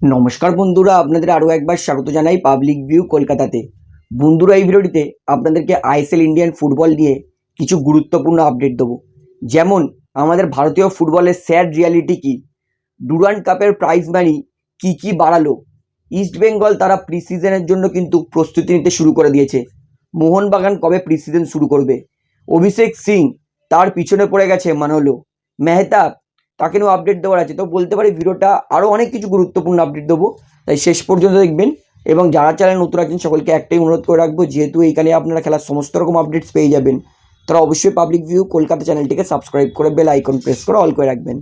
নমস্কার বন্ধুরা, আপনাদের আরও একবার স্বাগত জানাই পাবলিক ভিউ কলকাতাতে। বন্ধুরা, এই ভিডিওটিতে আপনাদেরকে আইএসএল ইন্ডিয়ান ফুটবল নিয়ে কিছু গুরুত্বপূর্ণ আপডেট দেবো। যেমন, আমাদের ভারতীয় ফুটবলের স্যাড রিয়ালিটি কি? ডুরান্ড কাপের প্রাইজ মানি কী কী বাড়ালো? ইস্ট বেঙ্গল তারা প্রি সিজনের জন্য কিন্তু প্রস্তুতি নিতে শুরু করে দিয়েছে। মোহনবাগান কবে প্রি সিজন শুরু করবে? অভিষেক সিং তার পিছনে পড়ে গেছে মানলো মেহতাব তাকে নিয়েও আপডেট দেওয়ার আছে। তো বলতে পারি ভিডিওটা আরও অনেক কিছু গুরুত্বপূর্ণ আপডেট দেবো। তাই শেষ পর্যন্ত দেখবেন। এবং যারা চ্যানেল নতুন আছেন, সকলকে একটাই অনুরোধ করে রাখব, যেহেতু এইখানে আপনারা খেলার সমস্ত রকম আপডেটস পেয়ে যাবেন, তারা অবশ্যই পাবলিক ভিউ কলকাতা চ্যানেলটিকে সাবস্ক্রাইব করে বেল আইকন প্রেস করে অল করে রাখবেন।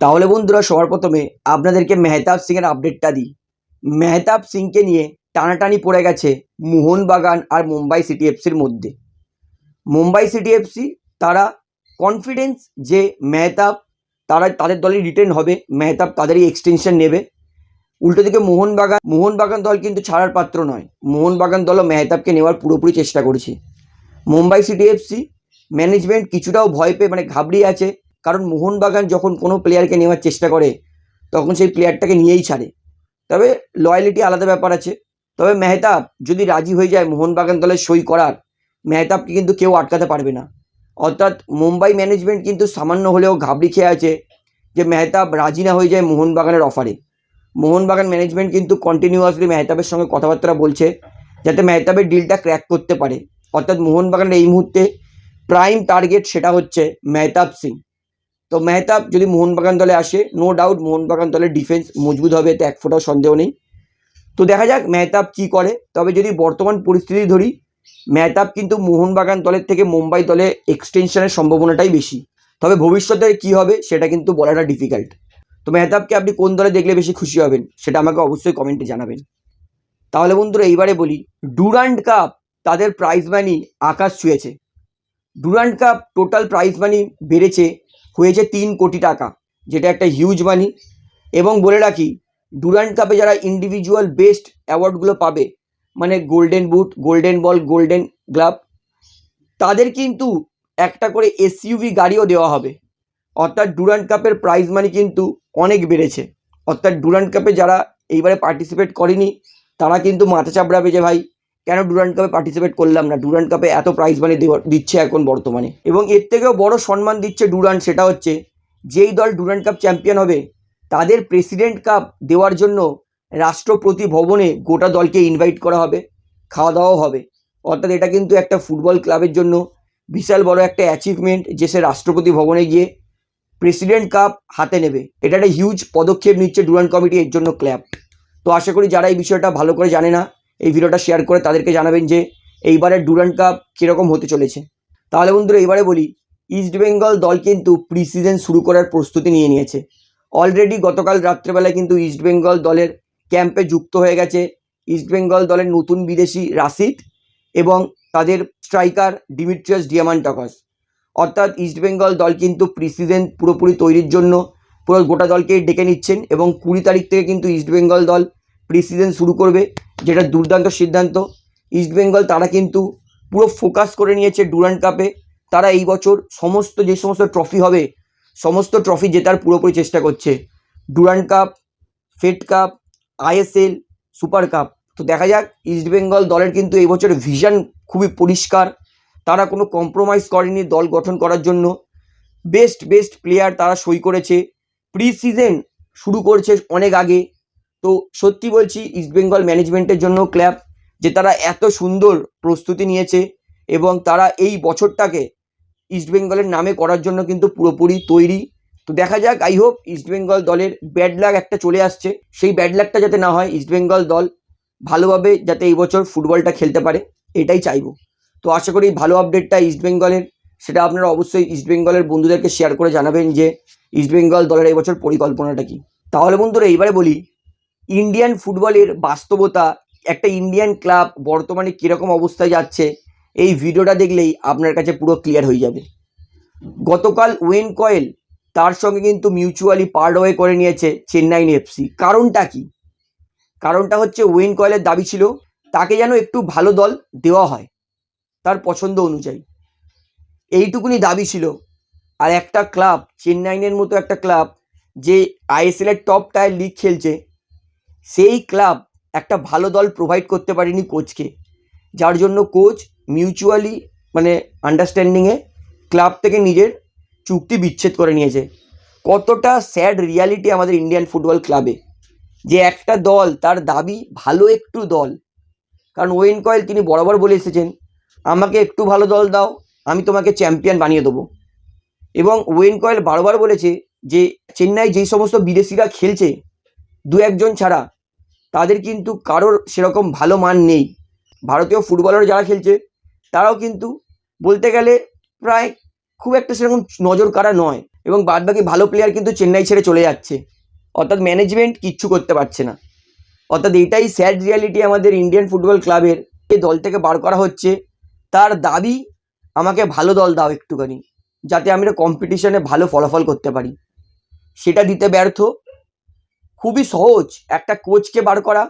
তাহলে বন্ধুরা, সবার প্রথমে আপনাদেরকে মেহতাব সিংয়ের আপডেটটা দিই। মেহতাব সিংকে নিয়ে টানাটানি পড়ে গেছে মোহনবাগান আর মুম্বাই সিটি এফসির মধ্যে। মুম্বাই সিটি এফসি, তারা কনফিডেন্স যে মেহতাব তারা তাদের দলে রিটেন হবে, মেহতাব তাদেরই এক্সটেনশন নেবে। উল্টো দিকে মোহনবাগান মোহনবাগান দল কিন্তু ছাড়ার পাত্র নয়। মোহনবাগান দলও মেহতাবকে নেওয়ার পুরোপুরি চেষ্টা করেছে। মুম্বাই সিটি এফসি ম্যানেজমেন্ট কিছুটাও ভয় পেয়ে মানে ঘাবড়িয়ে আছে। কারণ মোহনবাগান যখন কোনো প্লেয়ারকে নেওয়ার চেষ্টা করে, তখন সেই প্লেয়ারটাকে নিয়েই ছাড়ে। তবে লয়ালিটি আলাদা ব্যাপার আছে। তবে মেহতাব যদি রাজি হয়ে যায় মোহনবাগান দলের সই করার, মেহতাবকে কিন্তু কেউ আটকাতে পারবে না। অর্থাৎ মুম্বাই ম্যানেজমেন্ট কিন্তু সামান্য হলেও ঘাবড়ি খেয়ে আছে যে মেহতাব রাজি না হয়ে যায় মোহনবাগানের অফারে মোহনবাগান ম্যানেজমেন্ট কিন্তু কন্টিনিউয়াসলি মেহতাবের সঙ্গে কথাবার্তা বলছে যাতে মেহতাবের ডিলটা ক্র্যাক করতে পারে। অর্থাৎ মোহনবাগানের এই মুহূর্তে প্রাইম টার্গেট সেটা হচ্ছে মেহতাব সিং। তো মেহতাব যদি মোহনবাগান দলে আসে নো ডাউট মোহনবাগান দলের ডিফেন্স মজবুত হবে, এতে এক ফোটাও সন্দেহ নেই। তো দেখা যাক মেহতাব কী করে। তবে যদি বর্তমান পরিস্থিতি ধরি মেহতাব কিন্তু মোহনবাগান দলের থেকে মুম্বাই দলে এক্সটেনশনের সম্ভাবনাটাই বেশি। তবে ভবিষ্যতে কী হবে, সেটা কিন্তু বলাটা ডিফিকাল্ট তো মেহতাবকে আপনি কোন দলে দেখলে বেশি খুশি হবেন, সেটা আমাকে অবশ্যই কমেন্টে জানাবেন। তাহলে বন্ধুরা, এইবারে বলি ডুরান্ড কাপ তাদের প্রাইজ মানি আকাশ ছুঁয়েছে। Durand cup total prize money বেড়েছে, হয়েছে তিন কোটি টাকা, যেটা একটা হিউজ মানি এবং বলে রাখি ডুরান্ড কাপে যারা ইন্ডিভিজুয়াল বেস্ট অ্যাওয়ার্ডগুলো পাবে মানে golden boot golden ball golden glove তাদের কিন্তু একটা করে এসইউভি গাড়িও দেওয়া হবে। অর্থাৎ ডুরান্ড কাপের প্রাইজ মানি কিন্তু অনেক বেড়েছে। অর্থাৎ ডুরান্ড কাপে যারা এইবারে পার্টিসিপেট করেনি, তারা কিন্তু মাথা চাপড়াবে যে ভাই, কেন ডুরান্ড কাপে পার্টিসিপেট করলাম না? ডুরান্ড কাপে এত প্রাইজ মানি দিচ্ছে এখন বর্তমানে। এবং এর থেকেও বড় সম্মান দিচ্ছে ডুরান্ড সেটা হচ্ছে, যেই দল ডুরান্ড কাপ চ্যাম্পিয়ন হবে, তাদের প্রেসিডেন্ট কাপ দেওয়ার জন্য রাষ্ট্রপতি ভবনে গোটা দলকে ইনভাইট করা হবে খাওয়া দাওয়াও হবে। অর্থাৎ এটা কিন্তু একটা ফুটবল ক্লাবের জন্য বিশাল বড় একটা অ্যাচিভমেন্ট যে সে রাষ্ট্রপতি ভবনে গিয়ে প্রেসিডেন্ট কাপ হাতে নেবে। এটা একটা হিউজ পদক্ষেপ নিচ্ছে ডুরান্ড কমিটি এর জন্য ক্লাব তো আশা করি যারা এই বিষয়টা ভালো করে জানে না, এই ভিডিওটা শেয়ার করে তাদেরকে জানাবেন যে এইবারের ডুরান্ড কাপ কীরকম হতে চলেছে। তাহলে বন্ধুরা এবারে বলি ইস্ট বেঙ্গল দল কিন্তু প্রি সিজন শুরু করার প্রস্তুতি নিয়ে নিয়েছে। অলরেডি গতকাল রাত্রেবেলায় কিন্তু ইস্ট বেঙ্গল দলের ক্যাম্পে যুক্ত হয়ে গেছে ইস্ট বেঙ্গল দলের নতুন বিদেশি রাশিদ এবং তাদের স্ট্রাইকার ডিমিট্রিয়াস ডিয়ামান্টাকস অর্থাৎ ইস্ট বেঙ্গল দল কিন্তু প্রি সিজন পুরোপুরি তৈরির জন্য পুরো গোটা দলকে ডেকে নিচ্ছেন এবং কুড়ি তারিখ থেকে কিন্তু ইস্ট বেঙ্গল দল প্রিসিজন শুরু করবে, যেটা দুর্দান্ত সিদ্ধান্ত। ইস্ট বেঙ্গল তারা কিন্তু পুরো ফোকাস করে নিয়েছে ডুরান্ড কাপে তারা এই বছর সমস্ত, যে সমস্ত ট্রফি হবে, সমস্ত ট্রফি জেতার পুরোপুরি চেষ্টা করছে। Durand cup Fed cup ISL, super cup. তো দেখা যাক, ইস্ট বেঙ্গল দলের কিন্তু এই বছর ভিশন খুবই পরিষ্কার। তারা কোনো কম্প্রোমাইজ করেনি দল গঠন করার জন্য। বেস্ট বেস্ট প্লেয়ার তারা সই করেছে। প্রি সিজন শুরু করছে অনেক আগে। তো সত্যি বলছি ইস্টবেঙ্গল ম্যানেজমেন্টের জন্য ক্লাব যে তারা এত সুন্দর প্রস্তুতি নিয়েছে এবং তারা এই বছরটাকে ইস্টবেঙ্গলের নামে করার জন্য কিন্তু পুরোপুরি তৈরি। তো দেখা যাক আই হোপ ইস্টবেঙ্গল দলের ব্যাড লাক একটা চলে আসছে। সেই ব্যাড লাকটা যাতে না হয় ইস্টবেঙ্গল দল ভালোভাবে যাতে এই বছর ফুটবলটা খেলতে পারে, এটাই চাইব। তো আশা করি ভালো আপডেটটা ইস্টবেঙ্গলের সেটা আপনারা অবশ্যই ইস্টবেঙ্গলের বন্ধুদেরকে শেয়ার করে জানাবেন যে ইস্টবেঙ্গল দলের এই বছর পরিকল্পনাটা কি। তাহলে বন্ধুরা, এইবারে বলি ইন্ডিয়ান ফুটবলের বাস্তবতা, একটা ইন্ডিয়ান ক্লাব বর্তমানে কীরকম অবস্থায় যাচ্ছে, এই ভিডিওটা দেখলেই আপনার কাছে পুরো ক্লিয়ার হয়ে যাবে। গতকাল ওয়েন কয়েল তার সঙ্গে কিন্তু মিউচুয়ালি পার্ট ওয়ে করে নিয়েছে চেন্নাইন এফসি কারণটা কি? কারণটা হচ্ছে ওয়েন কয়েলের দাবি ছিল, তাকে যেন একটু ভালো দল দেওয়া হয় তার পছন্দ অনুযায়ী। এইটুকুনি দাবি ছিল। আর একটা ক্লাব চেন্নাইনের মতো একটা ক্লাব যে আইএসএলের টপ টায়ার লিগ খেলছে, সেই ক্লাব একটা ভালো দল প্রোভাইড করতে পারেনি কোচকে যার জন্য কোচ মিউচুয়ালি মানে আন্ডারস্ট্যান্ডিংয়ে ক্লাব থেকে নিজের চুক্তি বিচ্ছেদ করে নিয়েছে। কতটা স্যাড রিয়ালিটি আমাদের ইন্ডিয়ান ফুটবল ক্লাবে যে একটা দল, তার দাবি ভালো একটু দল। কারণ ওয়েন কয়েল তিনি বরাবর বলে এসেছেন, আমাকে একটু ভালো দল দাও, আমি তোমাকে চ্যাম্পিয়ন বানিয়ে দেবো। এবং ওয়েন কয়েল বারবার বলেছে যে, চেন্নাই যেই সমস্ত বিদেশিরা খেলছে, দু একজন ছাড়া, তাদের কিন্তু কারোর সেরকম ভালো মান নেই। ভারতীয় ফুটবলার যারা খেলছে, তারাও কিন্তু বলতে গেলে প্রায় খুব একটা সেরকম নজর কাড়া নয় এবং বাদবাকি ভালো প্লেয়ার কিন্তু চেন্নাই ছেড়ে চলে যাচ্ছে। অর্থাৎ ম্যানেজমেন্ট কিচ্ছু করতে পারছে না। অর্থাৎ এটাই স্যাড রিয়ালিটি আমাদের ইন্ডিয়ান ফুটবল ক্লাবের এই দল থেকে বার করা হচ্ছে, তার দাবি আমাকে ভালো দল দাও একটুখানি, যাতে আমি কম্পিটিশনে ভালো ফলাফল করতে পারি। সেটা দিতে ব্যর্থ। খুবই সহজ একটা কোচকে বার করা,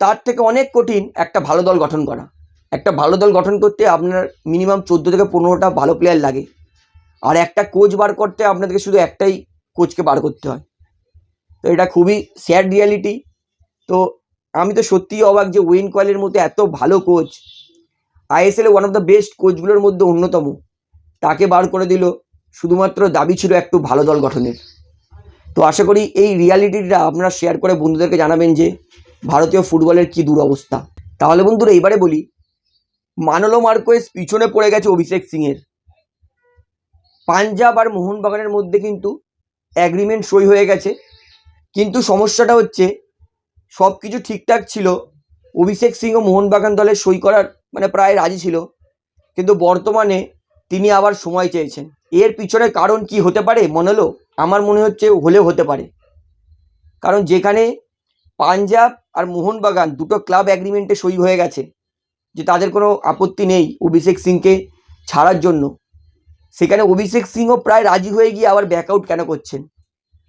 তার থেকে অনেক কঠিন একটা ভালো দল গঠন করা। একটা ভালো দল গঠন করতে আপনার মিনিমাম চোদ্দ থেকে পনেরোটা ভালো প্লেয়ার লাগে। আর একটা কোচ বার করতে আপনাদেরকে শুধু একটাই কোচকে বার করতে হয়। তো এটা খুবই স্যাড রিয়ালিটি তো আমি তো সত্যিই অবাক যে ওয়েন কয়েলের মধ্যে এত ভালো coach ISL one of the best কোচগুলোর মধ্যে অন্যতম। তাকে বার করে দিল শুধুমাত্র দাবি ছিল একটু ভালো দল গঠনের। তো আশা করি এই রিয়ালিটিটা আপনারা শেয়ার করে বন্ধুদেরকে জানাবেন যে ভারতীয় ফুটবলের কী দুরবস্থা। তাহলে বন্ধুরা এবারে বলি মানলো মার্কোয়েস পিছনে পড়ে গেছে অভিষেক সিংয়ের। পাঞ্জাব আর মোহনবাগানের মধ্যে কিন্তু অ্যাগ্রিমেন্ট সই হয়ে গেছে। কিন্তু সমস্যাটা হচ্ছে সব কিছু ঠিকঠাক ছিল, অভিষেক সিং ও মোহনবাগান দলে সই করার মানে প্রায় রাজি ছিল। কিন্তু বর্তমানে তিনি আবার সময় চেয়েছেন। এর পিছনে কারণ কি হতে পারে মনে হলো আমার মনে হচ্ছে হলেও হতে পারে। কারণ যেখানে পাঞ্জাব আর মোহনবাগান দুটো ক্লাব অ্যাগ্রিমেন্টে সই হয়ে গেছে যে তাদের কোনো আপত্তি নেই অভিষেক সিংকে ছাড়ার জন্য। সেখানে অভিষেক সিংও প্রায় রাজি হয়ে গিয়ে আবার ব্যাকআউট কেন করছেন?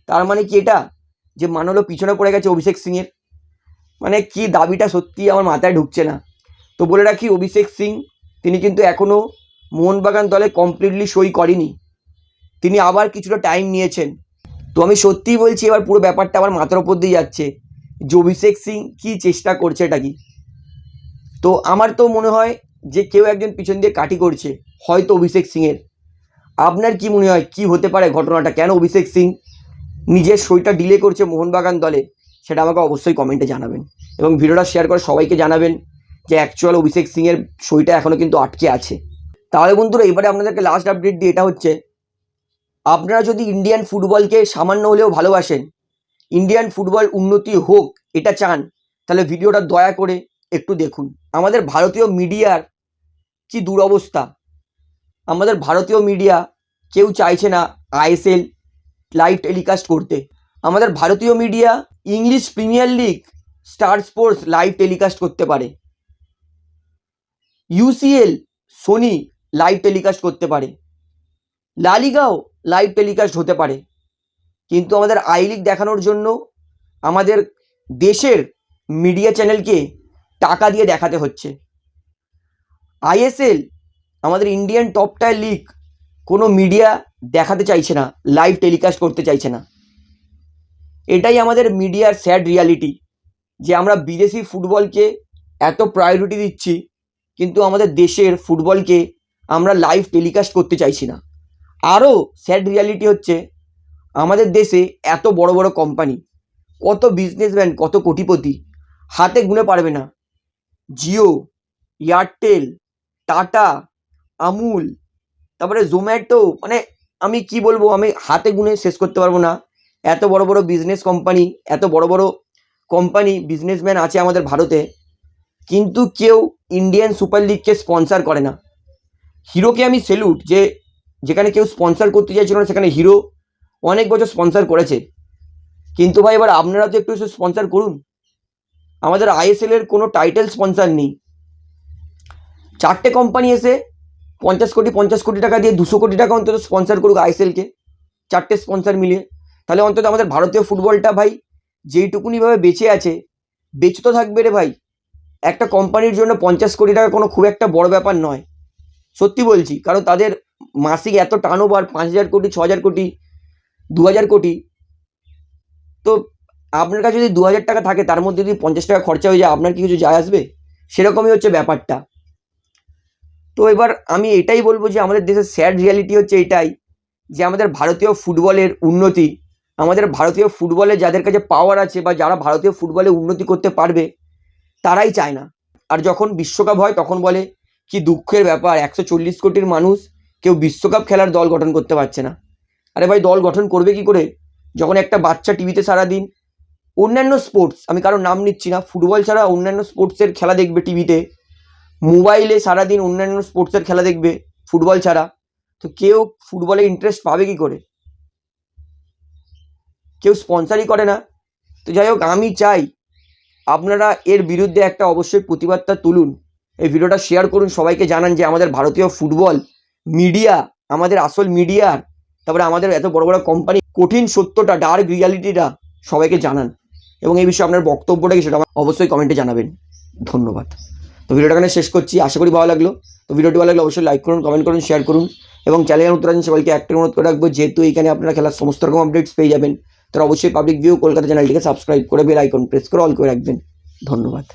তার মানে কি এটা? যে মানলো পিছনে পড়ে গেছে অভিষেক সিংয়ের? মানে কি দাবিটা সত্যি আমার মাথায় ঢুকছে না। তো বলে রাখি, অভিষেক সিং, তিনি কিন্তু এখনও মোহনবাগান দলে কমপ্লিটলি সই করেনি। তিনি আবার কিছুটা টাইম নিয়েছেন। তো আমি সত্যিই বলছি, এবার পুরো ব্যাপারটা আমার মাথার ওপর দিয়ে যাচ্ছে। যে অভিষেক সিং কী চেষ্টা করছে এটা কি? তো আমার তো মনে হয় যে কেউ একজন পিছন দিয়ে কাটি করছে, হয়তো অভিষেক সিংয়ের। আপনার কি মনে হয় কি হতে পারে ঘটনাটা? কেন অভিষেক সিং নিজের সইটা ডিলে করছে মোহনবাগান দলে? সেটা আমাকে অবশ্যই কমেন্টে জানাবেন। এবং ভিডিওটা শেয়ার করে সবাইকে জানাবেন যে অ্যাকচুয়াল অভিষেক সিংয়ের সইটা এখনও কিন্তু আটকে আছে। তাহলে বন্ধুরা, এবারে আপনাদেরকে লাস্ট আপডেট দিই এটা হচ্ছে, আপনারা যদি ইন্ডিয়ান ফুটবলকে সামান্য হলেও ভালোবাসেন ইন্ডিয়ান ফুটবল উন্নতি হোক, এটা চান, তাহলে ভিডিওটা দয়া করে একটু দেখুন। আমাদের ভারতীয় মিডিয়ার কি দুরবস্থা? আমাদের ভারতীয় মিডিয়া কেউ চাইছে না আইএসএল লাইভ টেলিকাস্ট করতে। আমাদের ভারতীয় media English Premier League Star Sports live telecast করতে পারে। ইউসিএল সোনি লাইভ টেলিকাস্ট করতে পারে। লালিগাও লাইভ টেলিকাস্ট হতে পারে। কিন্তু আমাদের আই লিগ দেখানোর জন্য আমাদের দেশের মিডিয়া চ্যানেলকে টাকা দিয়ে দেখাতে হচ্ছে। আইএসএল, আমাদের ইন্ডিয়ান টপ টায়ার লিগ কোনো মিডিয়া দেখাতে চাইছে না লাইভ টেলিকাস্ট করতে চাইছে না। এটাই আমাদের মিডিয়ার স্যাড রিয়ালিটি যে আমরা বিদেশি ফুটবলকে এত প্রায়োরিটি দিচ্ছি, কিন্তু আমাদের দেশের ফুটবলকে আমরা লাইভ টেলিকাস্ট করতে চাইছি না। আরও স্যাড রিয়ালিটি হচ্ছে, আমাদের দেশে এত বড় বড় কোম্পানি কত বিজনেসম্যান কত কোটিপতি, হাতে গুনে পারবে না। জিও, এয়ারটেল, টাটা, আমুল, তারপরে জোম্যাটো মানে আমি কি বলব, আমি হাতে গুনে শেষ করতে পারব না। এত বড় বড় বিজনেস কোম্পানি এত বড় বড় কোম্পানি বিজনেসম্যান আছে আমাদের ভারতে, কিন্তু কেউ ইন্ডিয়ান সুপার লিগকে স্পন্সার করে না। হিরোকে আমি সেলুট যে যেখানে কেউ স্পন্সার করতে চাইছিল না, সেখানে হিরো অনেক বছর স্পন্সার করেছে। কিন্তু ভাই, এবার আপনারা তো একটু স্পন্সার করুন। আমাদের আইএসএল এর কোনো টাইটেল স্পন্সার নেই। চারটে কোম্পানি এসে পঞ্চাশ কোটি পঞ্চাশ কোটি টাকা দিয়ে দুশো কোটি টাকা অন্তত স্পন্সার করুক আইএসএলকে চারটে স্পন্সার মিলিয়ে। তাহলে অন্তত আমাদের ভারতীয় ফুটবলটা ভাই যেইটুকুনিভাবে বেঁচে আছে, বেঁচে তো থাকবে রে ভাই। একটা কোম্পানির জন্য পঞ্চাশ কোটি টাকা কোনো খুব একটা বড় ব্যাপার নয়। সত্যি বলছি, কারণ তাদের মাসিক এত টার্ন ওভার পাঁচ হাজার কোটি, ছ হাজার কোটি, দু হাজার কোটি, তো আপনার কাছে যদি দু হাজার টাকা থাকে, তার মধ্যে যদি পঞ্চাশ টাকা খরচা হয়ে যায়, আপনার কি কিছু যায় আসবে? সেরকমই হচ্ছে ব্যাপারটা। তো এবার আমি এটাই বলব যে, আমাদের দেশের স্যাড রিয়ালিটি হচ্ছে এটাই যে, আমাদের ভারতীয় ফুটবলের উন্নতি, আমাদের ভারতীয় ফুটবলে যাদের কাছে পাওয়ার আছে বা যারা ভারতীয় ফুটবলে উন্নতি করতে পারবে, তারাই চায় না। আর যখন বিশ্বকাপ হয়, তখন বলে, কি দুঃখের ব্যাপার, একশো চল্লিশ কোটির মানুষ, কেউ বিশ্বকাপ খেলার দল গঠন করতে পারছে না। আরে ভাই, দল গঠন করবে কি করে? যখন একটা বাচ্চা টিভিতে সারাদিন অন্যান্য স্পোর্টস আমি কারোর নাম নিচ্ছি না, ফুটবল ছাড়া অন্যান্য স্পোর্টসের খেলা দেখবে টিভিতে মোবাইলে সারাদিন অন্যান্য স্পোর্টসের খেলা দেখবে, ফুটবল ছাড়া, তো কেউ ফুটবলে ইন্টারেস্ট পাবে কি করে? কেউ স্পন্সারই করে না, তো যাই হোক, আমি চাই আপনারা এর বিরুদ্ধে একটা অবশ্যই প্রতিবাদটা তুলুন, এই ভিডিওটা শেয়ার করুন, সবাইকে জানান যে আমাদের ভারতীয় ফুটবল মিডিয়া আমাদের আসল মিডিয়ার তারপরে আমাদের এত বড় বড় কোম্পানি কঠিন সত্যটা ডার্ক রিয়ালিটিটা সবাইকে জানান। এবং এই বিষয়ে আপনার বক্তব্যটা কি সেটা অবশ্যই কমেন্টে জানাবেন। ধন্যবাদ। তো ভিডিওটা এখানে শেষ করছি। আশা করি ভালো লাগল। তো ভিডিওটি ভালো লাগলে অবশ্যই লাইক করুন কমেন্ট করুন শেয়ার করুন এবং চ্যানেলের উত্তর আছেন সবাইকে একটা অনুরোধ করে রাখব, যেহেতু এখানে আপনারা খেলার সমস্ত রকম আপডেটস পেয়ে যাবেন তারা অবশ্যই পাবলিক ভিউ কলকাতা চ্যানেলটিকে সাবস্ক্রাইব করে বেল আইকন প্রেস করে অল করে রাখবেন। ধন্যবাদ।